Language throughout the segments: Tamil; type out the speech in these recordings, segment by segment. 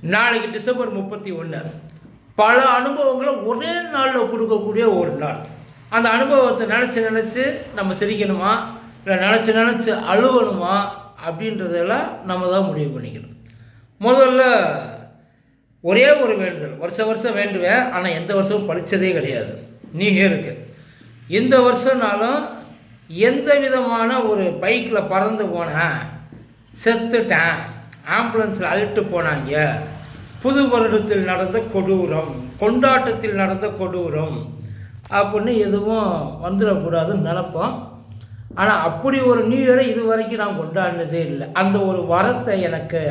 நாளைக்கு டிசம்பர் முப்பத்தி ஒன்று பல அனுபவங்களை ஒரே நாளில் கொடுக்கக்கூடிய ஒரு நாள். அந்த அனுபவத்தை நினச்சி நினச்சி நம்ம சிரிக்கணுமா? இல்லை நினச்சி நினச்சி அழுவணுமா? அப்படின்றதெல்லாம் நம்ம தான் முடிவு பண்ணிக்கணும். முதல்ல ஒரே ஒரு வேண்டுதல். வருஷ வருஷம் வேண்டுவேன். ஆனால் எந்த வருஷமும் படித்ததே கிடையாது. நீங்க இருக்கு இந்த வருஷம்னாலும் எந்த விதமான ஒரு பைக்கில் பறந்து போனேன் செத்துட்டேன். ஆம்புலன்ஸில் அழுட்டு போனாங்க. புது வருடத்தில் நடந்த கொடூரம் கொண்டாட்டத்தில் நடந்த கொடூரம் அப்படின்னு எதுவும் வந்துடக்கூடாதுன்னு நினப்போம். ஆனால் அப்படி ஒரு நியூ இயரை இது வரைக்கும் நான் கொண்டாடினதே இல்லை. அந்த ஒரு வரத்தை எனக்கு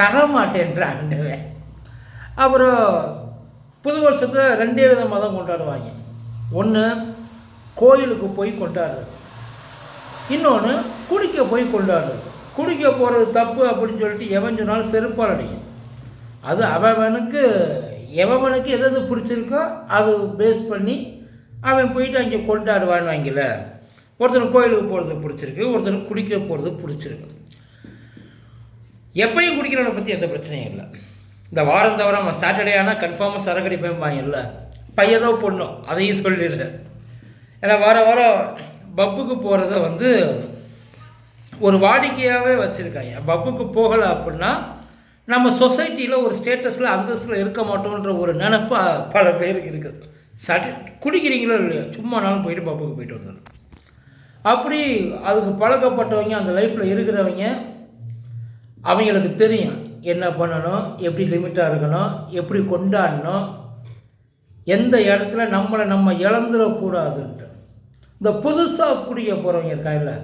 தர மாட்டேன்ற அப்புறம் புது வருஷத்தை ரெண்டே விதமாக தான் கொண்டாடுவாங்க. ஒன்று கோயிலுக்கு போய் கொண்டாடுறது. இன்னொன்று குடிக்க போய் கொண்டாடுறது. குடிக்க போகிறது தப்பு அப்படின்னு சொல்லிட்டு எவன் சொன்னாலும் செருப்பால் அடிக்கும். அது அவனுக்கு எவனுக்கு எது எது பிடிச்சிருக்கோ அது பேஸ் பண்ணி அவன் போயிட்டு அங்கே கொண்டாடுவான்னு வாங்கல ஒருத்தனுக்கு கோயிலுக்கு போகிறது பிடிச்சிருக்கு ஒருத்தனுக்கு குடிக்க போகிறது பிடிச்சிருக்கு. எப்பயும் குடிக்கிறவனை பற்றி எந்த பிரச்சனையும் இல்லை. இந்த வாரம் தவிர அவன் சாட்டர்டே ஆனால் கன்ஃபார்மாக சரக்கு அடிப்பேன் இல்லை. பையனோ பொண்ணோ அதையும் சொல்லிடுறேன். ஏன்னா வார வாரம் பப்புக்கு போகிறத வந்து ஒரு வாடிக்கையாகவே வச்சுருக்காங்க. பப்புக்கு போகலை அப்படின்னா நம்ம சொசைட்டியில் ஒரு ஸ்டேட்டஸில் அந்தஸ்தில் இருக்க மாட்டோன்ற ஒரு நினப்பு பல பேருக்கு இருக்குது. சரி குடிக்கிறீங்களோ இல்லையா சும்மானாலும் போயிட்டு பப்புக்கு போயிட்டு வந்துடும் அப்படி அதுக்கு பழக்கப்பட்டவங்க அந்த லைஃப்பில் இருக்கிறவங்க அவங்களுக்கு தெரியும் என்ன பண்ணணும் எப்படி லிமிட்டாக இருக்கணும் எப்படி கொண்டாடணும் எந்த இடத்துல நம்மளை நம்ம இழந்துடக்கூடாதுன்ட்டு. இந்த புதுசாக குடிக்க போகிறவங்க இருக்காங்கல்ல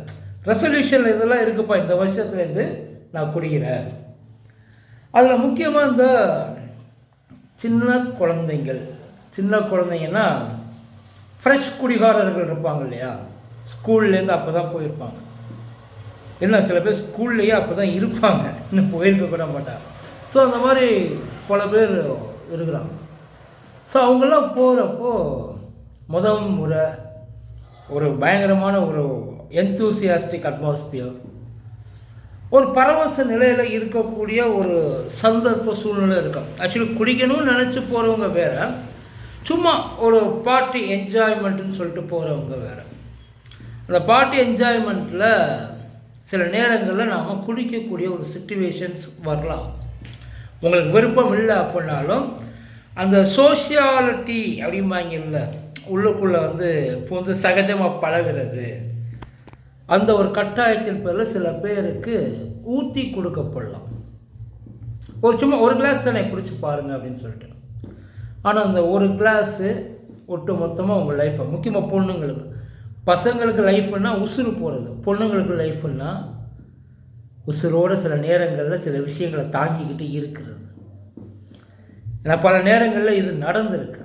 ரெசல்யூஷன் இதெல்லாம் இருக்குப்பா இந்த வருஷத்துலேருந்து நான் குடிக்கிறேன். அதில் முக்கியமாக இந்த சின்ன குழந்தைங்கள் சின்ன குழந்தைங்கன்னா ஃப்ரெஷ் குடிகாரர்கள் இருப்பாங்க இல்லையா? ஸ்கூல்லேருந்து அப்போ தான் போயிருப்பாங்க. என்ன சில பேர் ஸ்கூல்லையே அப்போ தான் இருப்பாங்க. இன்னும் போயிருக்க கூட மாட்டாங்க. ஸோ அந்த மாதிரி பல பேர் இருக்கிறாங்க. ஸோ அவங்கெல்லாம் போகிறப்போ முதல் முறை ஒரு பயங்கரமான ஒரு எந்தூசியாஸ்டிக் அட்மாஸ்பியர் ஒரு பரவச நிலையில் இருக்கக்கூடிய ஒரு சந்தர்ப்ப சூழ்நிலை இருக்கும். ஆக்சுவலி குடிக்கணும்னு நினச்சி போகிறவங்க வேற. சும்மா ஒரு பார்ட்டி என்ஜாய்மெண்ட்டுன்னு சொல்லிட்டு போகிறவங்க வேற. அந்த பார்ட்டி என்ஜாய்மெண்ட்டில் சில நேரங்களில் நாம் குடிக்கக்கூடிய ஒரு சுச்சுவேஷன்ஸ் வரலாம். உங்களுக்கு விருப்பம் இல்லை அப்படின்னாலும் அந்த சோஷியாலிட்டி அப்படிம்பாங்க இல்லை உள்ளுக்குள்ளே வந்து பூந்து சகஜமாக பழகிறது அந்த ஒரு கட்டாயத்தின் பேரில் சில பேருக்கு ஊற்றி கொடுக்கப்படலாம். ஒரு சும்மா ஒரு கிளாஸ் தானே குடிச்சு பாருங்க அப்படின்னு சொல்லிட்டு. ஆனால் அந்த ஒரு கிளாஸு ஒட்டு மொத்தமாக உங்கள் லைஃப்பை முக்கியமாக பொண்ணுங்களுக்கு. பசங்களுக்கு லைஃப்னா உசுறு போகிறது பொண்ணுங்களுக்கு லைஃப்னா உசுரோடு சில நேரங்களில் சில விஷயங்களை தாங்கிக்கிட்டு இருக்கிறது. ஏன்னா பல நேரங்களில் இது நடந்திருக்கு.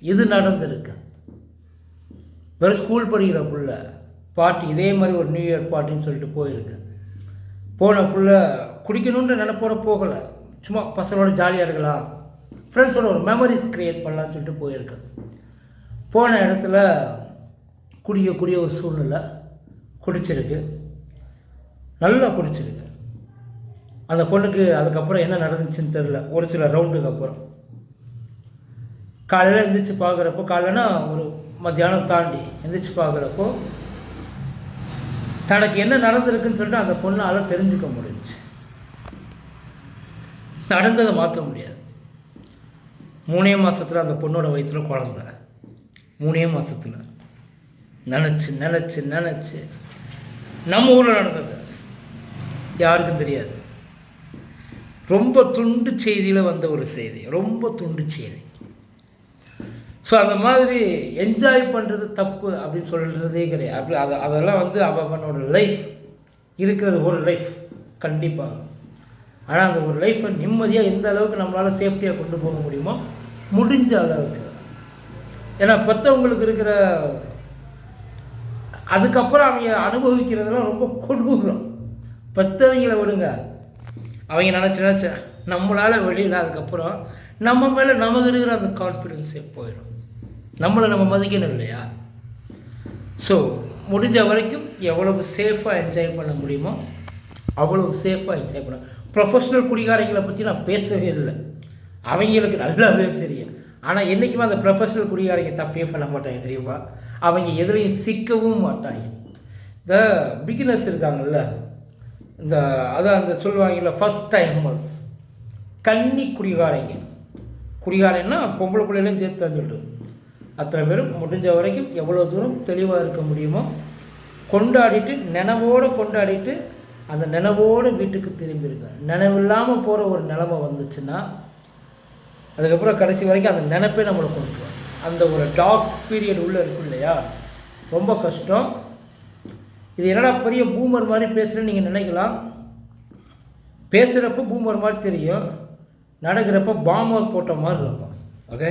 இது நடந்திருக்கு. வெறும் ஸ்கூல் படிக்கிற பிள்ளை பார்ட்டி இதே மாதிரி ஒரு நியூ இயர் பார்ட்டின்னு சொல்லிட்டு போயிருக்கு. போன ஃபுல்லாக குடிக்கணுன்ற நினைப்போட போகலை. சும்மா பசங்களோட ஜாலியாக இருக்கலாம். ஃப்ரெண்ட்ஸோட ஒரு மெமரிஸ் க்ரியேட் பண்ணலான்னு சொல்லிட்டு போயிருக்கு. போன இடத்துல குடிக்கக்கூடிய ஒரு சூழ்நிலை குடிச்சிருக்கு. நல்லா குடிச்சிருக்கு. அந்த பொண்ணுக்கு அதுக்கப்புறம் என்ன நடந்துச்சுன்னு தெரில ஒரு சில ரவுண்டுக்கு அப்புறம். காலையில் எழுந்திரிச்சு பார்க்குறப்போ காலைன்னா ஒரு மத்தியானம் தாண்டி எழுந்திரிச்சு பார்க்குறப்போ தனக்கு என்ன நடந்திருக்குன்னு சொல்லிட்டு அந்த பொண்ணால் தெரிஞ்சுக்க முடிஞ்சுச்சு. நடந்ததை மாற்ற முடியாது. மூணே மாதத்தில் அந்த பொண்ணோட வயிற்றுல குழந்த. மூணே மாதத்தில் நினச்சி நினச்சி நினச்சி. நம்ம ஊரில் நடந்தது. யாருக்கும் தெரியாது. ரொம்ப துண்டு செய்தியில் வந்த ஒரு செய்தி. ரொம்ப துண்டு செய்தி. ஸோ அந்த மாதிரி என்ஜாய் பண்ணுறது தப்பு அப்படின்னு சொல்கிறதே கிடையாது. அப்படி அது அதெல்லாம் வந்து அவனோட லைஃப் இருக்கிறது ஒரு லைஃப் கண்டிப்பாக ஆனால் அந்த ஒரு லைஃப்பை நிம்மதியாக எந்த அளவுக்கு நம்மளால் சேஃப்டியாக கொண்டு போக முடியுமோ முடிஞ்ச அளவுக்கு. ஏன்னா பெற்றவங்களுக்கு இருக்கிற அதுக்கப்புறம் அவங்க அனுபவிக்கிறதெல்லாம் ரொம்ப கொடூரம். பெற்றவங்களை விடுங்க. அவங்க நினச்சி நினச்ச நம்மளால் வெளியில் அதுக்கப்புறம் நம்ம மேலே நமக்கு இருக்கிற அந்த கான்ஃபிடென்ஸே போயிடும் நம்மளை நம்ம மதிக்கணும் இல்லையா? ஸோ முடிஞ்ச வரைக்கும் எவ்வளவு சேஃபாக என்ஜாய் பண்ண முடியுமோ அவ்வளவு சேஃபாக என்ஜாய் பண்ண. ப்ரொஃபஷனல் குடிகாரங்களை பற்றி நான் பேசவே இல்லை. அவங்களுக்கு நல்லாவே தெரியும். ஆனால் என்றைக்குமே அந்த ப்ரொஃபஷ்னல் குடிகாரங்க தப்பே பண்ண மாட்டாங்க தெரியுமா? அவங்க எதுலேயும் சிக்கவும் மாட்டாங்க. இந்த பிகினர்ஸ் இருக்காங்கல்ல இந்த அதான் அந்த சொல்லுவாங்கல்ல ஃபஸ்ட் டைமர்ஸ் கன்னி குடிகாரங்க. குடிகாரன்னா பொம்பளை பிள்ளைகளையும் சேர்த்து சொல்லிட்டு அத்தனை பேரும் முடிஞ்ச வரைக்கும் எவ்வளோ தூரம் தெளிவாக இருக்க முடியுமோ கொண்டாடிட்டு நினைவோடு கொண்டாடிட்டு அந்த நினைவோடு வீட்டுக்கு திரும்பிடுங்க நினைவில்லாமல் போகிற ஒரு நிலமை வந்துச்சுன்னா அதுக்கப்புறம் கடைசி வரைக்கும் அந்த நினைப்பே நம்மளை கொண்டு அந்த ஒரு டாக் பீரியட் உள்ளே இருக்கும் இல்லையா? ரொம்ப கஷ்டம். இது என்னடா பெரிய பூமர் மாதிரி பேசுகிறேன்னு நீங்கள் நினைக்கலாம். பேசுகிறப்ப பூமர் மாதிரி தெரியும். நடக்கிறப்ப பாமர் போட்ட மாதிரி இருக்கும். ஓகே